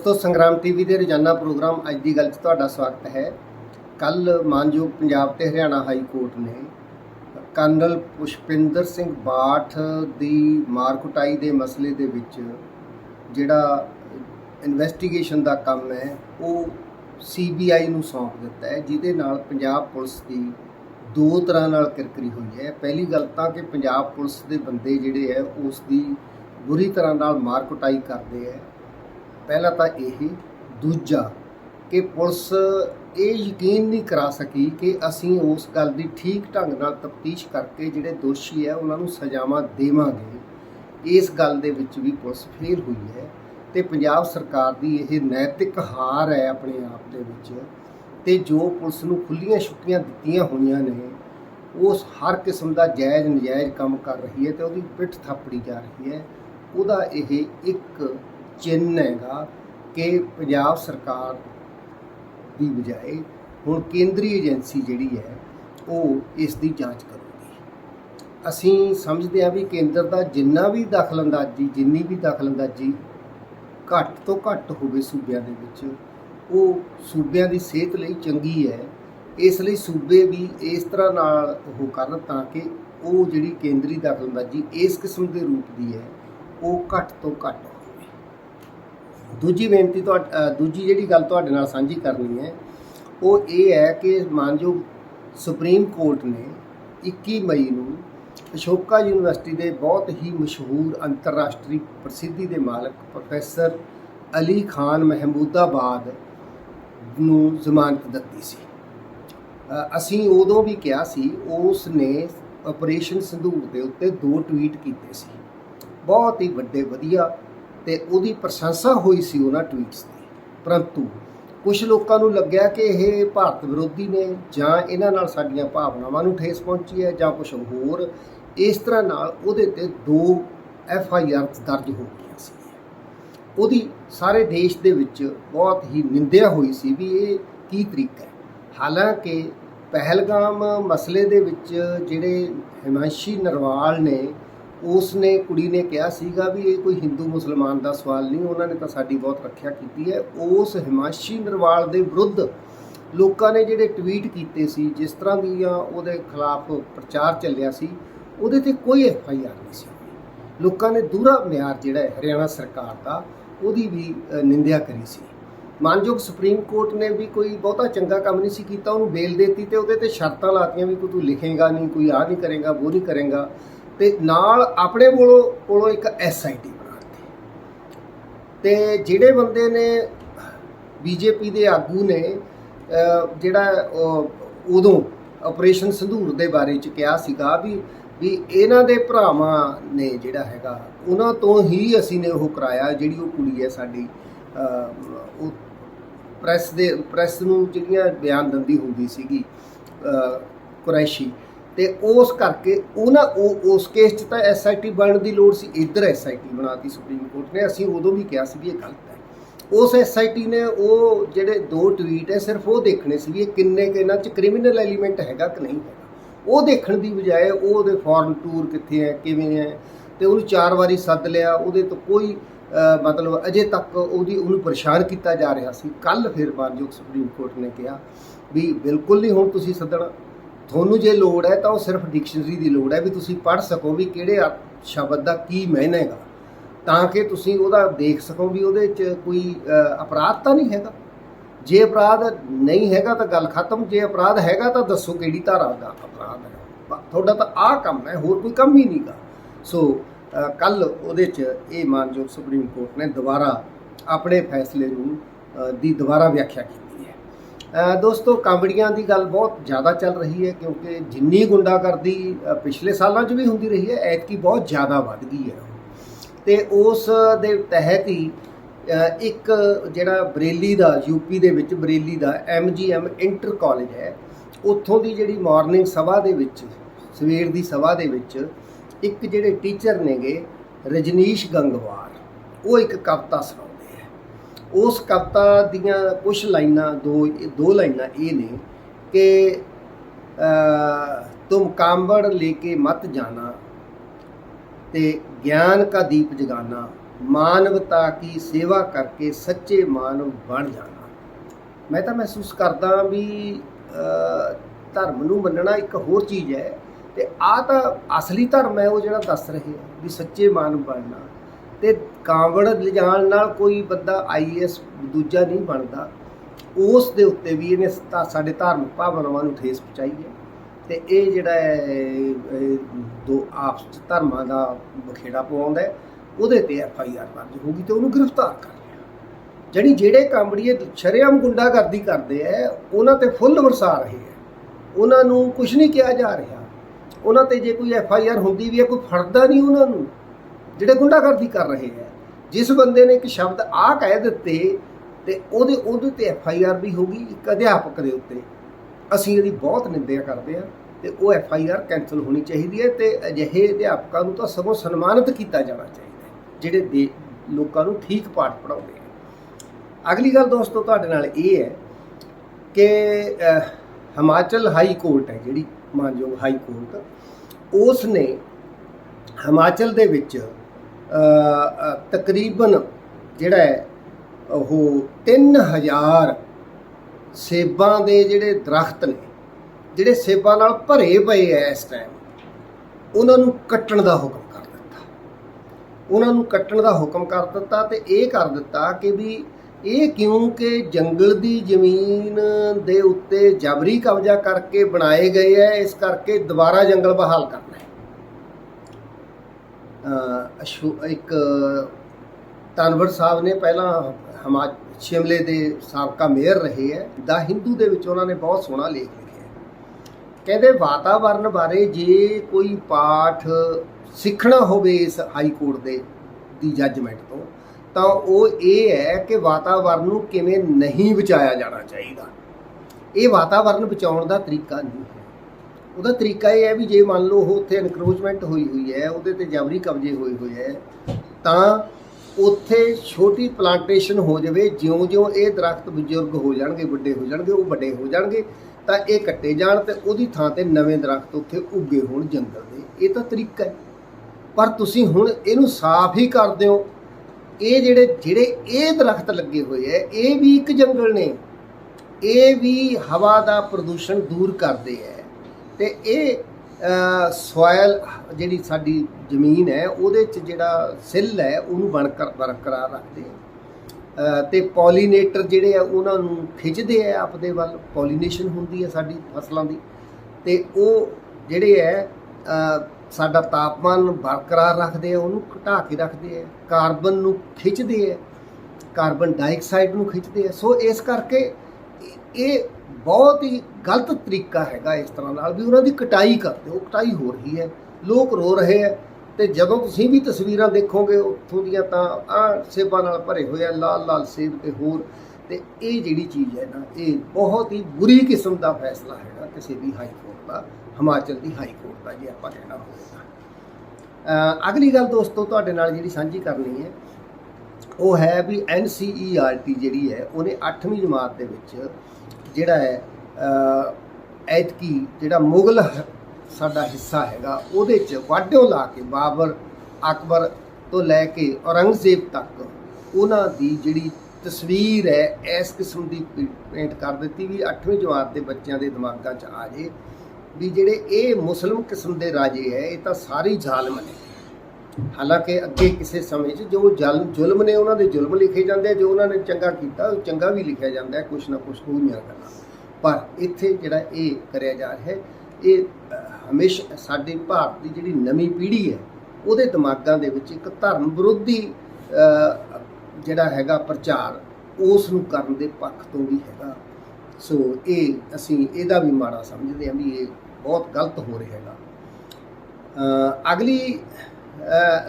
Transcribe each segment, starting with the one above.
ਦੋਸਤੋ, ਸੰਗਰਾਮ ਟੀਵੀ ਦੇ ਰੋਜ਼ਾਨਾ ਪ੍ਰੋਗਰਾਮ ਅੱਜ ਦੀ ਗੱਲ 'ਚ ਤੁਹਾਡਾ ਸਵਾਗਤ ਹੈ। ਕੱਲ ਮਾਨਯੋਗ ਪੰਜਾਬ ਤੇ ਹਰਿਆਣਾ ਹਾਈ ਕੋਰਟ ਨੇ ਕਰਨਲ ਪੁਸ਼ਪਿੰਦਰ ਸਿੰਘ ਬਾਠ ਦੀ ਮਾਰ ਕੁਟਾਈ ਦੇ ਮਸਲੇ ਦੇ ਵਿੱਚ ਜਿਹੜਾ ਇਨਵੈਸਟੀਗੇਸ਼ਨ ਦਾ ਕੰਮ ਹੈ, ਉਹ ਸੀਬੀਆਈ ਨੂੰ ਸੌਂਪ ਦਿੱਤਾ ਹੈ, ਜਿਹਦੇ ਨਾਲ ਪੰਜਾਬ ਪੁਲਿਸ ਦੀ ਦੋ ਤਰ੍ਹਾਂ ਨਾਲ ਕਿਰਕਰੀ ਹੋਈ ਹੈ। ਪਹਿਲੀ ਗੱਲ ਤਾਂ ਕਿ ਪੰਜਾਬ ਪੁਲਿਸ ਦੇ ਬੰਦੇ ਜਿਹੜੇ ਹੈ, ਉਸ ਦੀ ਬੁਰੀ ਤਰ੍ਹਾਂ ਨਾਲ ਮਾਰ ਕੁਟਾਈ ਕਰਦੇ ਹੈ। ਪਹਿਲਾ ਤਾਂ ਇਹ, ਦੂਜਾ ਕਿ ਪੁਲਿਸ ਇਹ ਯਕੀਨ ਨਹੀਂ ਕਰਾ ਸਕੀ ਕਿ ਅਸੀਂ ਉਸ ਗੱਲ ਦੀ ਠੀਕ ਢੰਗ ਨਾਲ ਤਫਤੀਸ਼ ਕਰਕੇ ਜਿਹੜੇ ਦੋਸ਼ੀ ਹੈ ਉਹਨਾਂ ਨੂੰ ਸਜ਼ਾਵਾਂ ਦੇਵਾਂਗੇ। ਇਸ ਗੱਲ ਦੇ ਵਿੱਚ ਵੀ ਪੁਲਿਸ ਫੇਲ ਹੋਈ ਹੈ ਤੇ ਪੰਜਾਬ ਸਰਕਾਰ ਦੀ ਇਹ ਨੈਤਿਕ ਹਾਰ ਹੈ ਆਪਣੇ ਆਪ ਦੇ ਵਿੱਚ ਤੇ ਜੋ ਪੁਲਿਸ ਨੂੰ ਖੁੱਲੀਆਂ ਛੁੱਟੀਆਂ ਦਿੱਤੀਆਂ ਹੋਈਆਂ ਨੇ, ਉਸ ਹਰ ਕਿਸਮ ਦਾ ਜਾਇਜ਼ ਨਜਾਇਜ਼ ਕੰਮ ਕਰ ਰਹੀ ਹੈ ਤੇ ਉਹਦੀ ਪਿੱਠ ਥਾਪੜੀ ਜਾ ਰਹੀ ਹੈ। ਉਹਦਾ ਇਹ ਇੱਕ ਚਿੰਨ੍ਹ ਹੈਗਾ ਕਿ ਪੰਜਾਬ ਸਰਕਾਰ ਦੀ ਬਜਾਏ ਹੁਣ ਕੇਂਦਰੀ ਏਜੰਸੀ ਜਿਹੜੀ ਹੈ, ਉਹ ਇਸ ਦੀ ਜਾਂਚ ਕਰੂਗੀ। ਅਸੀਂ ਸਮਝਦੇ ਹਾਂ ਵੀ ਕੇਂਦਰ ਦਾ ਜਿੰਨਾ ਵੀ ਦਖਲਅੰਦਾਜ਼ੀ, ਜਿੰਨੀ ਵੀ ਦਖਲਅੰਦਾਜ਼ੀ ਘੱਟ ਤੋਂ ਘੱਟ ਹੋਵੇ ਸੂਬਿਆਂ ਦੇ ਵਿੱਚ, ਉਹ ਸੂਬਿਆਂ ਦੀ ਸਿਹਤ ਲਈ ਚੰਗੀ ਹੈ। ਇਸ ਲਈ ਸੂਬੇ ਵੀ ਇਸ ਤਰ੍ਹਾਂ ਨਾਲ ਉਹ ਕਰਨ ਤਾਂ ਕਿ ਉਹ ਜਿਹੜੀ ਕੇਂਦਰੀ ਦਖਲਅੰਦਾਜ਼ੀ ਇਸ ਕਿਸਮ ਦੇ ਰੂਪ ਦੀ ਹੈ, ਉਹ ਘੱਟ ਤੋਂ ਘੱਟ ਹੋਵੇ। ਦੂਜੀ ਬੇਨਤੀ ਤੁਹਾਡਾ ਦੂਜੀ ਜਿਹੜੀ ਗੱਲ ਤੁਹਾਡੇ ਨਾਲ ਸਾਂਝੀ ਕਰਨੀ ਹੈ, ਉਹ ਇਹ ਹੈ ਕਿ ਮਾਨਯੋਗ ਸੁਪਰੀਮ ਕੋਰਟ ਨੇ 21 ਮਈ ਨੂੰ ਅਸ਼ੋਕਾ ਯੂਨੀਵਰਸਿਟੀ ਦੇ ਬਹੁਤ ਹੀ ਮਸ਼ਹੂਰ ਅੰਤਰਰਾਸ਼ਟਰੀ ਪ੍ਰਸਿੱਧੀ ਦੇ ਮਾਲਕ ਪ੍ਰੋਫੈਸਰ ਅਲੀ ਖਾਨ ਮਹਿਮੂਦਾਬਾਦ ਨੂੰ ਜ਼ਮਾਨਤ ਦਿੱਤੀ ਸੀ। ਅਸੀਂ ਉਦੋਂ ਵੀ ਕਿਹਾ ਸੀ, ਉਸ ਨੇ ਆਪਰੇਸ਼ਨ ਸੰਧੂਰ ਦੇ ਉੱਤੇ ਦੋ ਟਵੀਟ ਕੀਤੇ ਸੀ। ਬਹੁਤ ਹੀ ਵੱਡੇ, ਵਧੀਆ ਤੇ ਉਹਦੀ ਪ੍ਰਸ਼ੰਸਾ ਹੋਈ ਸੀ ਉਹਨਾਂ ਟਵੀਟਸ ਦੀ ਪਰੰਤੂ ਕੁਝ ਲੋਕਾਂ ਨੂੰ ਲੱਗਿਆ ਕਿ ਇਹ ਭਾਰਤ ਵਿਰੋਧੀ ਨੇ ਜਾਂ ਇਹਨਾਂ ਨਾਲ ਸਾਡੀਆਂ ਭਾਵਨਾਵਾਂ ਨੂੰ ਠੇਸ ਪਹੁੰਚੀ ਹੈ ਜਾਂ ਕੁਝ ਹੋਰ, ਇਸ ਤਰ੍ਹਾਂ ਨਾਲ ਉਹਦੇ ਤੇ ਦੋ ਐਫ ਆਈ ਆਰ ਦਰਜ ਹੋ ਗਈਆਂ ਸੀ। ਉਹਦੀ ਸਾਰੇ ਦੇਸ਼ ਦੇ ਵਿੱਚ ਬਹੁਤ ਹੀ ਨਿੰਦਿਆ ਹੋਈ ਸੀ ਵੀ ਇਹ ਕੀ ਤਰੀਕਾ ਹੈ। ਹਾਲਾਂਕਿ ਪਹਿਲਗਾਮ ਮਸਲੇ ਦੇ ਵਿੱਚ ਜਿਹੜੇ ਹਿਮਾਂਸ਼ੀ ਨਰਵਾਲ ਨੇ ਉਸ ਨੇ ਕੁੜੀ ਨੇ ਕਿਹਾ ਸੀਗਾ ਵੀ ਇਹ ਕੋਈ ਹਿੰਦੂ ਮੁਸਲਮਾਨ ਦਾ ਸਵਾਲ ਨਹੀਂ, ਉਹਨਾਂ ਨੇ ਤਾਂ ਸਾਡੀ ਬਹੁਤ ਰੱਖਿਆ ਕੀਤੀ ਹੈ। ਉਸ ਹਿਮਾਸ਼ੀ ਨਰਵਾਲ ਦੇ ਵਿਰੁੱਧ ਲੋਕਾਂ ਨੇ ਜਿਹੜੇ ਟਵੀਟ ਕੀਤੇ ਸੀ, ਜਿਸ ਤਰ੍ਹਾਂ ਦੀਆਂ ਉਹਦੇ ਖਿਲਾਫ ਪ੍ਰਚਾਰ ਚੱਲਿਆ ਸੀ, ਉਹਦੇ ਤੇ ਕੋਈ ਐਫ ਆਈ ਆਰ ਨਹੀਂ ਸੀ। ਲੋਕਾਂ ਨੇ ਦੂਰਾ ਮਿਆਰ ਜਿਹੜਾ ਹੈ, ਹਰਿਆਣਾ ਸਰਕਾਰ ਦਾ, ਉਹਦੀ ਵੀ ਨਿੰਦਿਆ ਕਰੀ ਸੀ। ਮਾਨਯੋਗ ਸੁਪਰੀਮ ਕੋਰਟ ਨੇ ਵੀ ਕੋਈ ਬਹੁਤਾ ਚੰਗਾ ਕੰਮ ਨਹੀਂ ਸੀ ਕੀਤਾ, ਉਹਨੂੰ ਬੇਲ ਦਿੱਤੀ ਤੇ ਉਹਦੇ ਤੇ ਸ਼ਰਤਾਂ ਲਾਤੀਆਂ ਵੀ ਕੋਈ ਤੂੰ ਲਿਖੇਗਾ ਨਹੀਂ, ਕੋਈ ਆ ਨਹੀਂ ਕਰੇਗਾ ਉਹ ਨਹੀਂ ਕਰੇਗਾ। ਤੇ ਨਾਲ ਆਪਣੇ ਕੋਲੋਂ ਕੋਲੋਂ ਇੱਕ ਐਸਆਈਟੀ ਬਣਾਤੀ। ਤੇ ਜਿਹੜੇ ਬੰਦੇ ਨੇ ਬੀਜੇਪੀ ਦੇ ਆਗੂ ਨੇ ਜਿਹੜਾ ਉਹ ਉਦੋਂ ਆਪਰੇਸ਼ਨ ਸੰਧੂਰ ਦੇ ਬਾਰੇ ਚ ਕਿਹਾ ਸੀਗਾ ਵੀ ਵੀ ਇਹਨਾਂ ਦੇ ਭਰਾਵਾਂ ਨੇ ਜਿਹੜਾ ਹੈਗਾ ਉਹਨਾਂ ਤੋਂ ਹੀ ਅਸੀਂ ਨੇ ਉਹ ਕਰਾਇਆ ਜਿਹੜੀ ਉਹ ਕੁੜੀ ਹੈ ਸਾਡੀ ਅਹ, ਉਹ ਪ੍ਰੈਸ ਦੇ ਪ੍ਰੈਸ ਨੂੰ ਜਿਹੜੀਆਂ ਬਿਆਨ ਦਿੰਦੀ ਹੁੰਦੀ ਸੀਗੀ ਕੁਰੈਸ਼ੀ ਤੇ ਉਸ ਕਰਕੇ ਉਹਨਾਂ ਉਸ ਕੇਸ 'ਚ ਤਾਂ ਐਸਆਈਟੀ ਬਣਨ ਦੀ ਲੋੜ ਸੀ, ਇੱਧਰ ਐਸਆਈਟੀ ਬਣਾਤੀ ਸੁਪਰੀਮ ਕੋਰਟ ਨੇ। ਅਸੀਂ ਉਦੋਂ ਵੀ ਕਿਹਾ ਸੀ ਵੀ ਇਹ ਗਲਤ ਹੈ। ਉਸ ਐਸਆਈਟੀ ਨੇ ਉਹ ਜਿਹੜੇ ਦੋ ਟਵੀਟ ਹੈ, ਸਿਰਫ ਉਹ ਦੇਖਣੇ ਸੀ ਵੀ ਇਹ ਕਿੰਨੇ ਕੁ ਇਹਨਾਂ 'ਚ ਕ੍ਰਿਮੀਨਲ ਐਲੀਮੈਂਟ ਹੈਗਾ ਕਿ ਨਹੀਂ ਹੈਗਾ। ਉਹ ਦੇਖਣ ਦੀ ਬਜਾਏ ਉਹ ਉਹਦੇ ਫੋਰਨ ਟੂਰ ਕਿੱਥੇ ਹੈ, ਕਿਵੇਂ ਹੈ, ਤੇ ਉਹਨੂੰ ਚਾਰ ਵਾਰੀ ਸੱਦ ਲਿਆ। ਉਹਦੇ ਤੋਂ ਕੋਈ ਮਤਲਬ ਅਜੇ ਤੱਕ ਉਹਦੀ, ਉਹਨੂੰ ਪਰੇਸ਼ਾਨ ਕੀਤਾ ਜਾ ਰਿਹਾ ਸੀ। ਕੱਲ ਫਿਰ ਮਾਨਯੋਗ ਸੁਪਰੀਮ ਕੋਰਟ ਨੇ ਕਿਹਾ ਵੀ ਬਿਲਕੁਲ ਨਹੀਂ ਹੁਣ ਤੁਸੀਂ ਸੱਦਣਾ। ਤੁਹਾਨੂੰ ਜੇ ਲੋੜ ਹੈ ਤਾਂ ਉਹ ਸਿਰਫ ਡਿਕਸ਼ਨਰੀ ਦੀ ਲੋੜ ਹੈ ਵੀ ਤੁਸੀਂ ਪੜ੍ਹ ਸਕੋ ਵੀ ਕਿਹੜੇ ਸ਼ਬਦ ਦਾ ਕੀ ਮਾਇਨਾ ਹੈਗਾ। ਤਾਂ ਕਿ ਤੁਸੀਂ ਉਹਦਾ ਦੇਖ ਸਕੋ ਵੀ ਉਹਦੇ 'ਚ ਕੋਈ ਅਪਰਾਧ ਤਾਂ ਨਹੀਂ ਹੈਗਾ। ਜੇ ਅਪਰਾਧ ਨਹੀਂ ਹੈਗਾ ਤਾਂ ਗੱਲ ਖਤਮ, ਜੇ ਅਪਰਾਧ ਹੈਗਾ ਤਾਂ ਦੱਸੋ ਕਿਹੜੀ ਧਾਰਾ ਦਾ ਅਪਰਾਧ ਹੈ। ਤੁਹਾਡਾ ਤਾਂ ਆਹ ਕੰਮ ਹੈ, ਹੋਰ ਕੋਈ ਕੰਮ ਹੀ ਨਹੀਂਗਾ ਸੋ ਕੱਲ ਉਹਦੇ 'ਚ ਇਹ ਮਾਨਯੋਗ ਸੁਪਰੀਮ ਕੋਰਟ ਨੇ ਦੁਬਾਰਾ ਆਪਣੇ ਫੈਸਲੇ ਨੂੰ ਦੀ ਦੁਬਾਰਾ ਵਿਆਖਿਆ ਕੀਤੀ। ਦੋਸਤੋ ਕਾਮੜੀਆਂ ਦੀ ਗੱਲ ਬਹੁਤ ਜ਼ਿਆਦਾ ਚੱਲ ਰਹੀ ਹੈ ਕਿਉਂਕਿ ਜਿੰਨੀ ਗੁੰਡਾਗਰਦੀ ਪਿਛਲੇ ਸਾਲਾਂ 'ਚ ਵੀ ਹੁੰਦੀ ਰਹੀ ਹੈ, ਐਤਕੀ ਬਹੁਤ ਜ਼ਿਆਦਾ ਵੱਧ ਗਈ ਹੈ। ਤੇ ਉਸ ਦੇ ਤਹਿਤ ਹੀ ਇੱਕ ਜਿਹੜਾ ਬਰੇਲੀ ਦਾ ਯੂਪੀ ਦੇ ਵਿੱਚ ਬਰੇਲੀ ਦਾ M G M inter college ਹੈ, ਉੱਥੋਂ ਦੀ ਜਿਹੜੀ ਮਾਰਨਿੰਗ ਸਭਾ ਦੇ ਵਿੱਚ, ਸਵੇਰ ਦੀ ਸਭਾ ਦੇ ਵਿੱਚ ਇੱਕ ਜਿਹੜੇ ਟੀਚਰ ਨੇਗੇ, ਰਜਨੀਸ਼ ਗੰਗਵਾਰ, ਉਹ ਇੱਕ ਕਵਿਤਾ ਸੁਣਾਉਂਦੇ ਉਸ ਕਵਿਤਾ ਦੀਆਂ ਕੁਝ ਲਾਈਨਾਂ ਦੋ ਦੋ ਲਾਈਨਾਂ ਇਹ ਨੇ ਕਿ ਅ, ਤੁਮ ਕਾਂਬੜ ਲੈ ਕੇ ਮਤ ਜਾਣਾ ਤੇ ਗਿਆਨ ਕਾ ਦੀਪ ਜਗਾਨਾ ਮਾਨਵਤਾ ਕੀ ਸੇਵਾ ਕਰਕੇ ਸੱਚੇ ਮਾਨਵ ਬਣ ਜਾਣਾ। ਮੈਂ ਤਾਂ ਮਹਿਸੂਸ ਕਰਦਾ ਵੀ ਧਰਮ ਨੂੰ ਮੰਨਣਾ ਇੱਕ ਹੋਰ ਚੀਜ਼ ਹੈ ਤੇ ਆ ਤਾਂ ਅਸਲੀ ਧਰਮ ਹੈ ਉਹ ਜਿਹੜਾ ਦੱਸ ਰਹੇ ਆ ਵੀ ਸੱਚੇ ਮਾਨਵ ਬਣਨਾ। ਤੇ ਕਾਂਵੜ ਲਿਜਾਣ ਨਾਲ ਕੋਈ ਬੰਦਾ ਆਈਐਸ ਦੂਜਾ ਨਹੀਂ ਬਣਦਾ, ਉਸ ਦੇ ਉੱਤੇ ਵੀ ਇਹਨੇ ਸਤਾ- ਸਾਡੇ ਧਾਰਮਿਕ ਭਾਵਨਾਵਾਂ ਨੂੰ ਠੇਸ ਪਹੁੰਚਾਈ ਹੈ ਤੇ ਇਹ ਜਿਹੜਾ ਦੋ ਆਪਸ 'ਚ ਧਰਮਾਂ ਦਾ ਬਖੇੜਾ ਪਵਾਉਂਦਾ ਉਹਦੇ ਤੇ ਐਫ ਆਈ ਆਰ ਦਰਜ ਹੋਗੀ ਤੇ ਉਹਨੂੰ ਗ੍ਰਿਫਤਾਰ ਕਰ ਲਿਆ। ਜਿਹੜੀ ਜਿਹੜੇ ਕਾਂਬੜੀਏ ਸ਼ਰੇਆਮ ਗੁੰਡਾਗਰਦੀ ਕਰਦੇ ਐ ਉਹਨਾਂ ਤੇ ਫੁੱਲ ਵਰਸਾ ਰਹੇ ਐ ਉਹਨਾਂ ਨੂੰ ਕੁਝ ਨਹੀਂ ਕਿਹਾ ਜਾ ਰਿਹਾ। ਉਹਨਾਂ ਤੇ ਜੇ ਕੋਈ ਐਫ ਆਈ ਆਰ ਹੁੰਦੀ ਵੀ ਹੈ, ਕੋਈ ਫੜਦਾ ਨਹੀਂ ਉਹਨਾਂ ਨੂੰ। ਜਿਹੜੇ ਗੁੰਡਾਗਰਦੀ ਕਰ ਰਹੇ ਹੈ ਜਿਸ ਬੰਦੇ ਨੇ ਇੱਕ ਸ਼ਬਦ ਆ ਕਹਿ ਦਿੱਤੇ ਤੇ ਉਹਦੇ ਉਹਦੇ ਤੇ ਐਫ ਆਈ ਆਰ ਵੀ ਹੋਗੀ ਇੱਕ ਅਧਿਆਪਕ ਦੇ ਉੱਤੇ। ਅਸੀਂ ਇਹਦੀ ਬਹੁਤ ਨਿੰਦਿਆ ਕਰਦੇ ਆ ਤੇ ਉਹ ਐਫ ਆਈ ਆਰ ਕੈਨਸਲ ਹੋਣੀ ਚਾਹੀਦੀ ਹੈ ਤੇ ਅਜਿਹੇ ਅਧਿਆਪਕਾਂ ਨੂੰ ਤਾਂ ਸਗੋਂ ਸਨਮਾਨਿਤ ਕੀਤਾ ਜਾਣਾ ਚਾਹੀਦਾ ਜਿਹੜੇ ਦੇ, ਲੋਕਾਂ ਨੂੰ ਠੀਕ ਪਾਠ ਪੜਾਉਂਦੇ ਆ ਅਗਲੀ ਗੱਲ ਦੋਸਤੋ ਤੁਹਾਡੇ ਨਾਲ ਇਹ ਹੈ ਕਿ ਹਿਮਾਚਲ ਹਾਈ ਕੋਰਟ ਹੈ ਜਿਹੜੀ ਮਾਨਯੋਗ ਹਾਈ ਕੋਰਟ ਉਸ ਨੇ ਹਿਮਾਚਲ ਦੇ ਵਿੱਚ ਤਕਰੀਬਨ ਜਿਹੜਾ ਹੈ, ਉਹ 3000 ਸੇਬਾਂ ਦੇ ਜਿਹੜੇ ਦਰਖਤ ਨੇ, ਜਿਹੜੇ ਸੇਬਾਂ ਨਾਲ ਭਰੇ ਪਏ ਐ ਇਸ ਟਾਈਮ ਉਹਨਾਂ ਨੂੰ ਕੱਟਣ ਦਾ ਹੁਕਮ ਕਰ ਦਿੱਤਾ। ਉਹਨਾਂ ਨੂੰ ਕੱਟਣ ਦਾ ਹੁਕਮ ਕਰ ਦਿੱਤਾ ਤੇ ਇਹ ਕਰ ਦਿੱਤਾ ਕਿ ਵੀ ਇਹ ਕਿਉਂਕਿ ਜੰਗਲ ਦੀ ਜ਼ਮੀਨ ਦੇ ਉੱਤੇ ਜਬਰੀ ਕਬਜ਼ਾ ਕਰਕੇ ਬਣਾਏ ਗਏ ਐ, ਇਸ ਕਰਕੇ ਦੁਬਾਰਾ ਜੰਗਲ ਬਹਾਲ ਕਰਨਾ ਹੈ ਅਸ਼ੋ ਇੱਕ ਤਨਵਰ ਸਾਹਿਬ ਨੇ ਪਹਿਲਾਂ ਹਮਾ ਸ਼ਿਮਲੇ ਦੇ ਸਾਬਕਾ ਮੇਅਰ ਰਹੇ ਹੈ। ਦਾ ਹਿੰਦੂ ਦੇ ਵਿੱਚ ਉਹਨਾਂ ਨੇ ਬਹੁਤ ਸੋਹਣਾ ਲੇਖ ਲਿਖਿਆ ਕਹਿੰਦੇ ਵਾਤਾਵਰਣ ਬਾਰੇ ਜੇ ਕੋਈ ਪਾਠ ਸਿੱਖਣਾ ਹੋਵੇ ਇਸ ਹਾਈ ਕੋਰਟ ਦੇ, ਦੀ ਜੱਜਮੈਂਟ ਤੋਂ, ਤਾਂ ਉਹ ਇਹ ਹੈ ਕਿ ਵਾਤਾਵਰਣ ਨੂੰ ਕਿਵੇਂ ਨਹੀਂ ਬਚਾਇਆ ਜਾਣਾ ਚਾਹੀਦਾ। ਇਹ ਵਾਤਾਵਰਣ ਬਚਾਉਣ ਦਾ ਤਰੀਕਾ ਨਹੀਂ ਹੈ। ਉਹਦਾ ਤਰੀਕਾ ਇਹ ਹੈ ਵੀ ਜੇ ਮੰਨ ਲਓ ਉਹ ਉੱਥੇ ਇਨਕਰੋਚਮੈਂਟ ਹੋਈ ਹੋਈ ਹੈ, ਉਹਦੇ ਤੇ ਜਬਰੀ ਕਬਜ਼ੇ ਹੋਏ ਹੋਏ ਹੈ, ਤਾਂ ਉੱਥੇ ਛੋਟੀ ਪਲਾਂਟੇਸ਼ਨ ਹੋ ਜਾਵੇ, ਜਿਉਂ-ਜਿਉਂ ਇਹ ਦਰਖਤ ਬਜ਼ੁਰਗ ਹੋ ਜਾਣਗੇ, ਵੱਡੇ ਹੋ ਜਾਣਗੇ, ਉਹ ਵੱਡੇ ਹੋ ਜਾਣਗੇ, ਤਾਂ ਇਹ ਕੱਟੇ ਜਾਣ ਤੇ ਉਹਦੀ ਥਾਂ ਤੇ ਨਵੇਂ ਦਰਖਤ ਉੱਥੇ ਉੱਗੇ ਹੋਣ ਜੰਗਲ ਦੇ। ਇਹ ਤਾਂ ਤਰੀਕਾ ਹੈ। ਪਰ ਤੁਸੀਂ ਹੁਣ ਇਹਨੂੰ ਸਾਫ਼ ਹੀ ਕਰ ਦਿਓ। ਇਹ ਜਿਹੜੇ ਜਿਹੜੇ ਇਹ ਦਰਖਤ ਲੱਗੇ ਹੋਏ ਐ ਇਹ ਵੀ ਇੱਕ ਜੰਗਲ ਨੇ। ਇਹ ਵੀ ਹਵਾ ਦਾ ਪ੍ਰਦੂਸ਼ਣ ਦੂਰ ਕਰਦੇ ਐ ਤੇ ਇਹ ਸੋਇਲ ਜਿਹੜੀ ਸਾਡੀ ਜ਼ਮੀਨ ਹੈ ਉਹਦੇ 'ਚ ਜਿਹੜਾ ਸਿੱਲ ਹੈ ਉਹਨੂੰ ਬਣ ਕਰ ਬਰਕਰਾਰ ਰੱਖਦੇ ਆ। ਅ, ਤੇ ਪੋਲੀਨੇਟਰ ਜਿਹੜੇ ਆ ਉਹਨਾਂ ਨੂੰ ਖਿੱਚਦੇ ਆ ਆਪਦੇ ਵੱਲ। ਪੋਲੀਨੇਸ਼ਨ ਹੁੰਦੀ ਹੈ ਸਾਡੀ ਫਸਲਾਂ ਦੀ। ਤੇ ਉਹ ਜਿਹੜੇ ਹੈ ਸਾਡਾ ਤਾਪਮਾਨ ਬਰਕਰਾਰ ਰੱਖਦੇ ਆ ਉਹਨੂੰ ਘਟਾ ਕੇ ਰੱਖਦੇ ਆ। ਕਾਰਬਨ ਨੂੰ ਖਿੱਚਦੇ ਆ। ਕਾਰਬਨ ਡਾਈਆਕਸਾਈਡ ਨੂੰ ਖਿੱਚਦੇ ਆ। ਸੋ ਇਸ ਕਰਕੇ ਇਹ- ਬਹੁਤ ਹੀ ਗਲਤ ਤਰੀਕਾ ਹੈਗਾ ਇਸ ਤਰ੍ਹਾਂ ਨਾਲ ਵੀ ਉਹਨਾਂ ਦੀ ਕਟਾਈ ਕਰਦੇ ਉਹ ਕਟਾਈ ਹੋ ਰਹੀ ਹੈ, ਲੋਕ ਰੋ ਰਹੇ ਹੈ ਤੇ ਜਦੋਂ ਤੁਸੀਂ ਵੀ ਤਸਵੀਰਾਂ ਦੇਖੋਗੇ ਉੱਥੋਂ ਦੀਆਂ ਤਾਂ ਆ ਸੇਬਾਂ ਨਾਲ ਭਰੇ ਹੋਏ ਆ, ਲਾਲ ਲਾਲ ਸੇਬ ਤੇ ਹੋਰ ਤੇ ਇਹ ਜਿਹੜੀ ਚੀਜ਼ ਹੈ ਨਾ, ਇਹ ਬਹੁਤ ਹੀ ਬੁਰੀ ਕਿਸਮ ਦਾ ਫੈਸਲਾ ਹੈਗਾ ਕਿਸੇ ਵੀ ਹਾਈ ਕੋਰਟ ਦਾ, ਹਿਮਾਚਲ ਦੀ ਹਾਈ ਕੋਰਟ ਦਾ ਜੇ ਆਪਾਂ ਕਹਿਣਾ ਹੋਵੇਗਾ ਅਹ ਅਗਲੀ ਗੱਲ ਦੋਸਤੋ, ਤੁਹਾਡੇ ਨਾਲ ਜਿਹੜੀ ਸਾਂਝੀ ਕਰਨੀ ਹੈ ਉਹ ਹੈ ਵੀ NCERT ਜਿਹੜੀ ਹੈ, ਉਹਨੇ 8ਵੀਂ ਜਮਾਤ ਦੇ ਵਿੱਚ ਜਿਹੜਾ ਹੈ ਐਤਕੀ ਜਿਹੜਾ ਮੁਗਲ ਸਾਡਾ ਹਿੱਸਾ ਹੈਗਾ, ਉਹਦੇ ਚ ਵਾਢਿਓ ਲਾ ਕੇ ਬਾਬਰ ਅਕਬਰ ਤੋਂ ਲੈ ਕੇ ਔਰੰਗਜ਼ੇਬ ਤੱਕ ਉਹਨਾਂ ਦੀ ਜਿਹੜੀ ਤਸਵੀਰ ਹੈ, ਇਸ ਕਿਸਮ ਦੀ ਪੇਂਟ ਕਰ ਦਿੱਤੀ ਵੀ 8ਵੀਂ ਜਮਾਤ ਦੇ ਬੱਚਿਆਂ ਦੇ ਦਿਮਾਗਾਂ 'ਚ ਆ ਜੇ ਵੀ ਜਿਹੜੇ ਇਹ ਮੁਸਲਮ ਕਿਸਮ ਦੇ ਰਾਜੇ ਹੈ, ਇਹ ਤਾਂ ਸਾਰੇ ਹੀ ਜ਼ਾਲਮ ਨੇ। ਹਾਲਾਂਕਿ ਅੱਗੇ ਕਿਸੇ ਸਮੇਂ 'ਚ ਜੋ ਜਲ, ਜ਼ੁਲਮ ਨੇ ਉਹਨਾਂ ਦੇ ਜ਼ੁਲਮ ਲਿਖੇ ਜਾਂਦੇ ਜੋ ਉਹਨਾਂ ਨੇ ਚੰਗਾ ਕੀਤਾ, ਉਹ ਚੰਗਾ ਵੀ ਲਿਖਿਆ ਜਾਂਦਾ ਕੁਛ ਨਾ ਕੁਛ ਹੋਈਆਂ ਗੱਲਾਂ ਪਰ ਇੱਥੇ ਜਿਹੜਾ ਇਹ ਕਰਿਆ ਜਾ ਰਿਹਾ ਹੈ, ਇਹ ਹਮੇਸ਼ਾ ਸਾਡੇ ਭਾਰਤ ਦੀ ਜਿਹੜੀ ਨਵੀਂ ਪੀੜ੍ਹੀ ਹੈ, ਉਹਦੇ ਦਿਮਾਗਾਂ ਦੇ ਵਿੱਚ ਇੱਕ ਧਰਮ ਵਿਰੋਧੀ ਜਿਹੜਾ ਹੈਗਾ ਪ੍ਰਚਾਰ, ਉਸ ਨੂੰ ਕਰਨ ਦੇ ਪੱਖ ਤੋਂ ਵੀ ਹੈਗਾ। ਸੋ ਇਹ ਅਸੀਂ ਇਹਦਾ ਵੀ ਮਾੜਾ ਸਮਝਦੇ ਹਾਂ ਵੀ ਇਹ ਬਹੁਤ ਗਲਤ ਹੋ ਰਿਹਾ ਹੈਗਾ। ਅਗਲੀ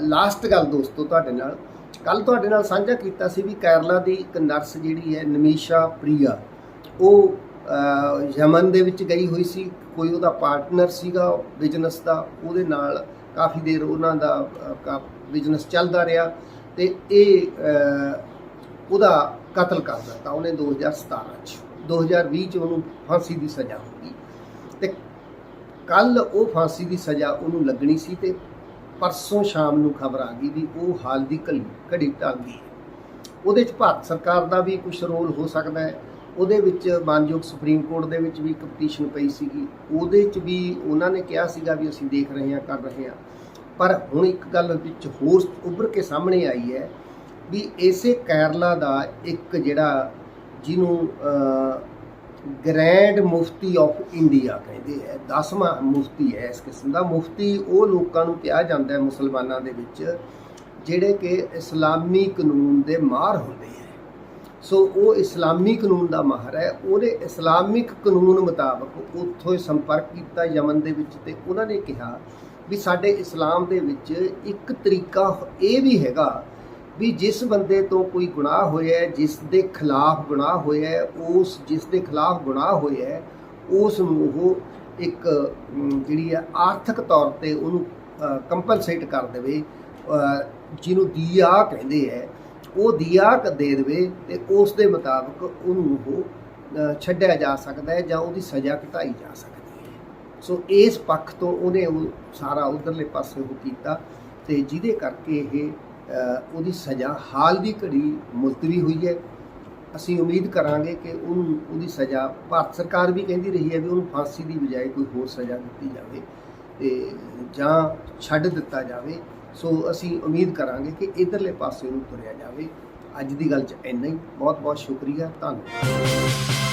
ਲਾਸਟ ਗੱਲ ਦੋਸਤੋ ਤੁਹਾਡੇ ਨਾਲ। ਕੱਲ ਤੁਹਾਡੇ ਨਾਲ ਸਾਂਝਾ ਕੀਤਾ ਸੀ ਵੀ ਕੇਰਲਾ ਦੀ ਇੱਕ ਨਰਸ ਜਿਹੜੀ ਹੈ, ਨਮੀਸ਼ਾ ਪ੍ਰਿਆ, ਉਹ ਯਮਨ ਦੇ ਵਿੱਚ ਗਈ ਹੋਈ ਸੀ। ਕੋਈ ਉਹਦਾ ਪਾਰਟਨਰ ਸੀਗਾ ਬਿਜ਼ਨਸ ਦਾ, ਉਹਦੇ ਨਾਲ ਕਾਫੀ ਦੇਰ ਉਹਨਾਂ ਦਾ ਬਿਜ਼ਨਸ ਚੱਲਦਾ ਰਿਹਾ ਤੇ ਇਹ ਉਹਦਾ ਕਤਲ ਕਰ ਦਿੱਤਾ ਉਹਨੇ 2017 ਚ। 2020 ਚ ਉਹਨੂੰ ਫਾਂਸੀ ਦੀ ਸਜ਼ਾ ਹੋ ਗਈ। ਤੇ ਕੱਲ ਉਹ ਫਾਂਸੀ ਦੀ ਸਜ਼ਾ ਉਹਨੂੰ ਲੱਗਣੀ ਸੀ ਤੇ ਪਰਸੋਂ ਸ਼ਾਮ ਨੂੰ ਖਬਰ ਆ ਗਈ ਵੀ ਉਹ ਹਾਲ ਦੀ ਘੜੀ ਘੜੀ ਟਲ ਗਈ ਹੈ। ਉਹਦੇ 'ਚ ਭਾਰਤ ਸਰਕਾਰ ਦਾ ਵੀ ਕੁਝ ਰੋਲ ਹੋ ਸਕਦਾ ਹੈ। ਉਹਦੇ ਵਿੱਚ ਮਾਨਯੋਗ ਸੁਪਰੀਮ ਕੋਰਟ ਦੇ ਵਿੱਚ ਵੀ ਇੱਕ ਪਟੀਸ਼ਨ ਪਈ ਸੀਗੀ। ਉਹਦੇ 'ਚ ਵੀ ਉਹਨਾਂ ਨੇ ਕਿਹਾ ਸੀਗਾ ਵੀ ਅਸੀਂ ਦੇਖ ਰਹੇ ਹਾਂ, ਕਰ ਰਹੇ ਹਾਂ। ਪਰ ਹੁਣ ਇੱਕ ਗੱਲ ਵਿੱਚ ਹੋਰ ਉੱਭਰ ਕੇ ਸਾਹਮਣੇ ਆਈ ਹੈ ਵੀ ਇਸੇ ਕੇਰਲਾ ਦਾ ਇੱਕ ਜਿਹੜਾ ਜਿਹਨੂੰ ਗ੍ਰੈਂਡ ਮੁਫਤੀ ਆਫ ਇੰਡੀਆ ਕਹਿੰਦੇ ਹੈ 10ਵਾਂ ਮੁਫਤੀ ਹੈ ਇਸ ਕਿਸਮ ਦਾ। ਮੁਫਤੀ ਉਹ ਲੋਕਾਂ ਨੂੰ ਕਿਹਾ ਜਾਂਦਾ ਹੈ ਮੁਸਲਮਾਨਾਂ ਦੇ ਵਿੱਚ, ਜਿਹੜੇ ਕਿ ਇਸਲਾਮੀ ਕਾਨੂੰਨ ਦੇ ਮਾਹਰ ਹੁੰਦੇ ਹੈ ਸੋ ਉਹ ਇਸਲਾਮੀ ਕਾਨੂੰਨ ਦਾ ਮਾਹਰ ਹੈ। ਉਹਨੇ ਇਸਲਾਮਿਕ ਕਾਨੂੰਨ ਮੁਤਾਬਕ ਉੱਥੋਂ ਹੀ ਸੰਪਰਕ ਕੀਤਾ ਯਮਨ ਦੇ ਵਿੱਚ ਤੇ ਉਹਨਾਂ ਨੇ ਕਿਹਾ ਵੀ ਸਾਡੇ ਇਸਲਾਮ ਦੇ ਵਿੱਚ ਇੱਕ ਤਰੀਕਾ ਇਹ ਵੀ ਹੈਗਾ ਵੀ ਜਿਸ ਬੰਦੇ ਤੋਂ ਕੋਈ ਗੁਨਾਹ ਹੋਇਆ ਜਿਸ ਦੇ ਖਿਲਾਫ ਗੁਨਾਹ ਹੋਇਆ ਉਸ, ਜਿਸ ਦੇ ਖਿਲਾਫ ਗੁਨਾਹ ਹੋਇਆ ਉਸ ਨੂੰ ਉਹ ਇੱਕ ਜਿਹੜੀ ਹੈ ਆਰਥਿਕ ਤੌਰ ਤੇ ਉਹਨੂੰ ਕੰਪਨਸੇਟ ਕਰ ਦੇਵੇ ਜਿਹਨੂੰ ਦੀਆ ਕਹਿੰਦੇ ਹੈ, ਉਹ ਦੀਆ ਦੇ ਦੇਵੇ ਤੇ ਉਸ ਦੇ ਮੁਤਾਬਕ ਉਹਨੂੰ ਉਹ ਛੱਡਿਆ ਜਾ ਸਕਦਾ ਹੈ ਜਾਂ ਉਹਦੀ ਸਜ਼ਾ ਘਟਾਈ ਜਾ ਸਕਦੀ ਹੈ। ਸੋ ਇਸ ਪੱਖ ਤੋਂ ਉਹਨੇ ਉਹ ਸਾਰਾ ਉਧਰਲੇ ਪਾਸੇ ਉਹ ਕੀਤਾ ਤੇ ਜਿਹਦੇ ਕਰਕੇ ਇਹ ਉਹਦੀ ਸਜ਼ਾ ਹਾਲ ਦੀ ਘੜੀ ਮੁਲਤਵੀ ਹੋਈ ਹੈ। ਅਸੀਂ ਉਮੀਦ ਕਰਾਂਗੇ ਕਿ ਉਹਨੂੰ ਉਹਦੀ ਸਜ਼ਾ ਭਾਰਤ ਸਰਕਾਰ ਵੀ ਕਹਿੰਦੀ ਰਹੀ ਹੈ ਵੀ ਉਹਨੂੰ ਫਾਂਸੀ ਦੀ ਬਜਾਏ ਕੋਈ ਹੋਰ ਸਜ਼ਾ ਦਿੱਤੀ ਜਾਵੇ ਤੇ ਜਾਂ ਛੱਡ ਦਿੱਤਾ ਜਾਵੇ। ਸੋ ਅਸੀਂ ਉਮੀਦ ਕਰਾਂਗੇ ਕਿ ਇਧਰਲੇ ਪਾਸੇ ਨੂੰ ਤੁਰਿਆ ਜਾਵੇ। ਅੱਜ ਦੀ ਗੱਲ 'ਚ ਇੰਨਾ ਹੀ। ਬਹੁਤ ਬਹੁਤ ਸ਼ੁਕਰੀਆ। ਧੰਨਵਾਦ।